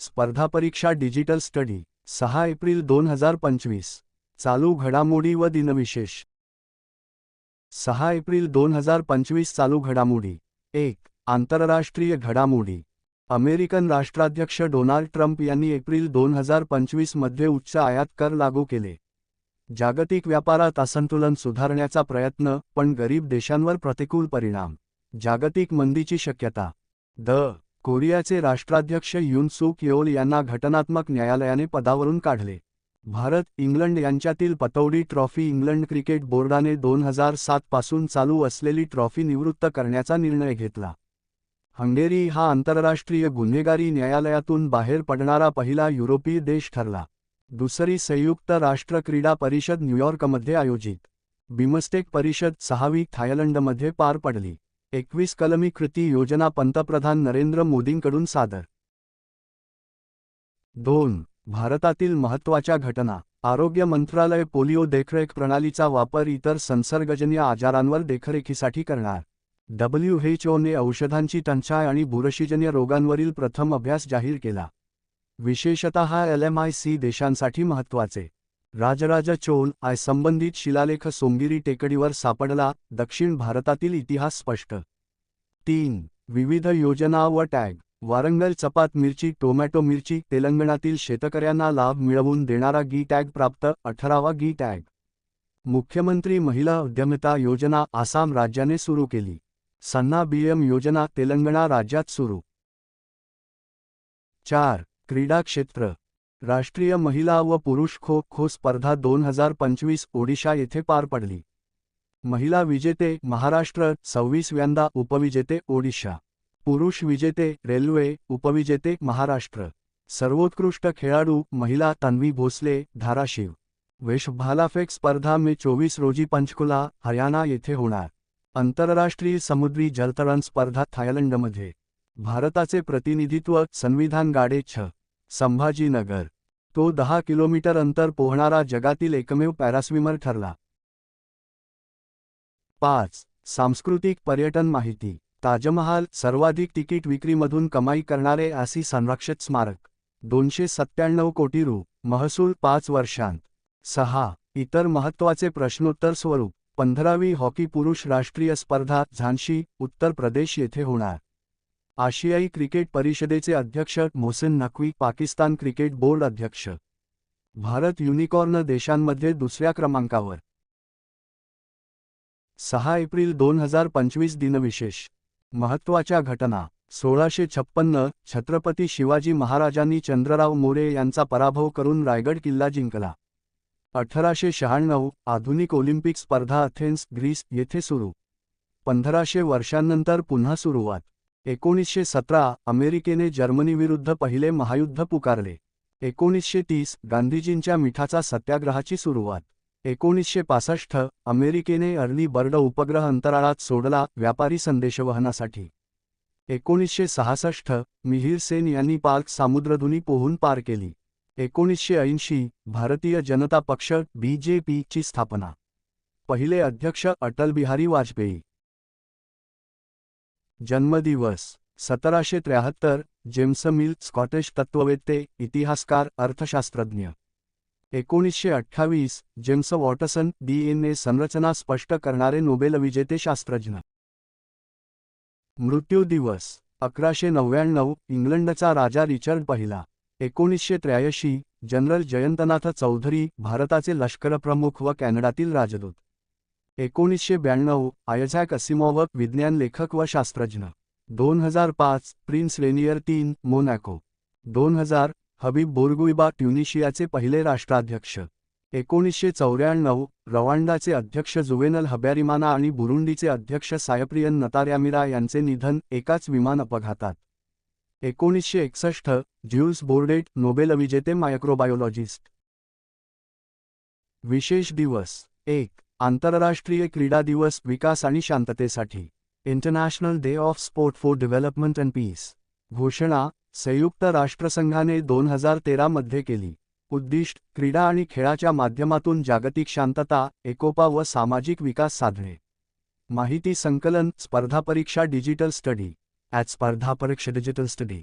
स्पर्धा परीक्षा digital study सहा एप्रिल दोन हजार पंचवीस. चालू घडामोडी व दिनविशेष. सहा एप्रिल दोन हजार पंचवीस चालू घडामोडी. एक आंतरराष्ट्रीय घडामोडी. अमेरिकन राष्ट्राध्यक्ष डोनाल्ड ट्रम्प यांनी एप्रिल दोन हजार पंचवीसमध्ये उच्च आयात कर लागू केले. जागतिक व्यापारात असंतुलन सुधारण्याचा प्रयत्न पण गरीब देशांवर प्रतिकूल परिणाम. जागतिक मंदीची शक्यता. द. कोरियाचे राष्ट्राध्यक्ष युन सुक योल यांना घटनात्मक न्यायालयाने पदावरून काढले. भारत इंग्लंड यांच्यातील पतौडी ट्रॉफी इंग्लंड क्रिकेट बोर्डाने दोन हजार सात पासून चालू असलेली ट्रॉफी निवृत्त करण्याचा निर्णय घेतला. हंगेरी हा आंतरराष्ट्रीय गुन्हेगारी न्यायालयातून बाहेर पडणारा पहिला युरोपीय देश ठरला. दुसरी संयुक्त राष्ट्र क्रीडा परिषद न्यूयॉर्कमध्ये आयोजित. बिमस्टेक परिषद सहावी थायलंडमध्ये पार पडली. एकवीस कलमी कृती योजना पंतप्रधान नरेंद्र मोदींकडून सादर. दोन. भारतातील महत्त्वाच्या घटना. आरोग्य मंत्रालय पोलिओ देखरेख प्रणालीचा वापर इतर संसर्गजन्य आजारांवर देखरेखीसाठी करणार. डब्ल्यूएचओने औषधांची टंचाई आणि बुरशीजन्य रोगांवरील प्रथम अभ्यास जाहीर केला. विशेषतः एल एम आय सी देशांसाठी महत्त्वाचे. राजराज चोल आय संबंधित शिलालेख सोमगिरी टेकडीवर सापडला दक्षिण भारतातील इतिहास स्पष्ट. तीन. विविध योजना व टॅग. वारंगल चपात मिरची टोमॅटो मिरची तेलंगणातील शेतकऱ्यांना लाभ मिळवून देणारा गी टॅग प्राप्त अठरावा गी टॅग. मुख्यमंत्री महिला उद्यमिता योजना आसाम राज्याने सुरू केली. सन्ना बीएम योजना तेलंगणा राज्यात सुरू. चार. क्रीडा क्षेत्र. राष्ट्रीय महिला व पुरुष खो खो स्पर्धा दोन हजार पंचवीस ओडिशा येथे पार पडली. महिला विजेते महाराष्ट्र सव्वीसव्यांदा उपविजेते ओडिशा. पुरुष विजेते रेल्वे उपविजेते महाराष्ट्र. सर्वोत्कृष्ट खेळाडू महिला तन्वी भोसले धाराशिव. वेशभालाफेक स्पर्धा मे चोवीस रोजी पंचकुला हरियाणा येथे होणार. आंतरराष्ट्रीय समुद्री जलतरण स्पर्धा थायलंडमध्ये. भारताचे प्रतिनिधित्व संविधान गाडे छ. संभाजीनगर. तो दहा किलोमीटर अंतर पोहणारा जगातील एकमेव पॅरास्विमर ठरला. पाच. सांस्कृतिक पर्यटन माहिती. ताजमहाल सर्वाधिक तिकीट विक्रीमधून कमाई करणारे आसी संरक्षित स्मारक. दोनशे सत्त्याण्णव कोटी रु. महसूल पाच वर्षांत. सहा. इतर महत्त्वाचे प्रश्नोत्तर स्वरूप. पंधरावी हॉकी पुरुष राष्ट्रीय स्पर्धा झांशी उत्तर प्रदेश येथे होणार. आशियाई क्रिकेट परिषदेचे अध्यक्ष मोहसिन नक्वी पाकिस्तान क्रिकेट बोर्ड अध्यक्ष. भारत युनिकॉर्न देशांमध्ये दुसऱ्या क्रमांकावर. सहा एप्रिल दोन हजार पंचवीस दिनविशेष. महत्त्वाच्या घटना. सोळाशे छप्पन्न छत्रपती शिवाजी महाराजांनी चंद्रराव मोरे यांचा पराभव करून रायगड किल्ला जिंकला. अठराशे शहाण्णव आधुनिक ऑलिम्पिक स्पर्धा अथेन्स ग्रीस येथे सुरू. पंधराशे वर्षांनंतर पुन्हा सुरुवात. एकोणीसशे सतरा अमेरिकेने जर्मनीविरुद्ध पहिले महायुद्ध पुकारले. एकोणीसशे तीस गांधीजींच्या मिठाचा सत्याग्रहाची सुरुवात. एकोणीसशे पासष्ट अमेरिकेने अर्ली बर्ड उपग्रह अंतराळात सोडला व्यापारी संदेशवहनासाठी. एकोणीसशे सहासष्ट मिहीर सेन यांनी पार्क सामुद्रधुनी पोहून पार केली. एकोणीसशे ऐंशी भारतीय जनता पक्ष बीजेपीची स्थापना. पहिले अध्यक्ष अटल बिहारी वाजपेयी. जन्मदिवस सतराशे त्र्याहत्तर जेम्स मिल स्कॉटिश तत्त्ववेत्ते इतिहासकार अर्थशास्त्रज्ञ. एकोणीसशे अठ्ठावीस जेम्स वॉटसन डीएनए संरचना स्पष्ट करणारे नोबेल विजेते शास्त्रज्ञ मृत्यू दिवस अकराशे नव्याण्णव इंग्लंडचा राजा रिचर्ड पहिला. एकोणीसशे त्र्याऐंशी जनरल जयंतनाथ चौधरी भारताचे लष्करप्रमुख व कॅनडातील राजदूत. एकोणीसशे ब्याण्णव आयझॅक असिमॉवक विज्ञान लेखक व शास्त्रज्ञ. दोन हजार पाच प्रिन्स रेनियर तीन मोनॅको. दोन हजार हबीब बोरगुइबा ट्युनिशियाचे पहिले राष्ट्राध्यक्ष. एकोणीसशे चौऱ्याण्णव रवांडाचे अध्यक्ष जुवेनल हब्यारिमाना आणि बुरुंडीचे अध्यक्ष सायप्रियन नतार्यामिरा यांचे निधन एकाच विमान अपघातात. एकोणीसशे एकसष्ट ज्यूस बोर्डेट नोबेल विजेते मायक्रोबायोलॉजिस्ट. विशेष दिवस एक. आंतरराष्ट्रीय क्रीडा दिवस विकास आणि शांततेसाठी. International day of sport for development and peace घोषणा संयुक्त राष्ट्रसंघाने दोन हजार तेरामध्ये केली. उद्दिष्ट क्रीडा आणि खेळाच्या माध्यमातून जागतिक शांतता एकोपा व सामाजिक विकास साधणे. माहिती संकलन स्पर्धा परीक्षा डिजिटल स्टडी. ॲट स्पर्धा परीक्षा डिजिटल स्टडी.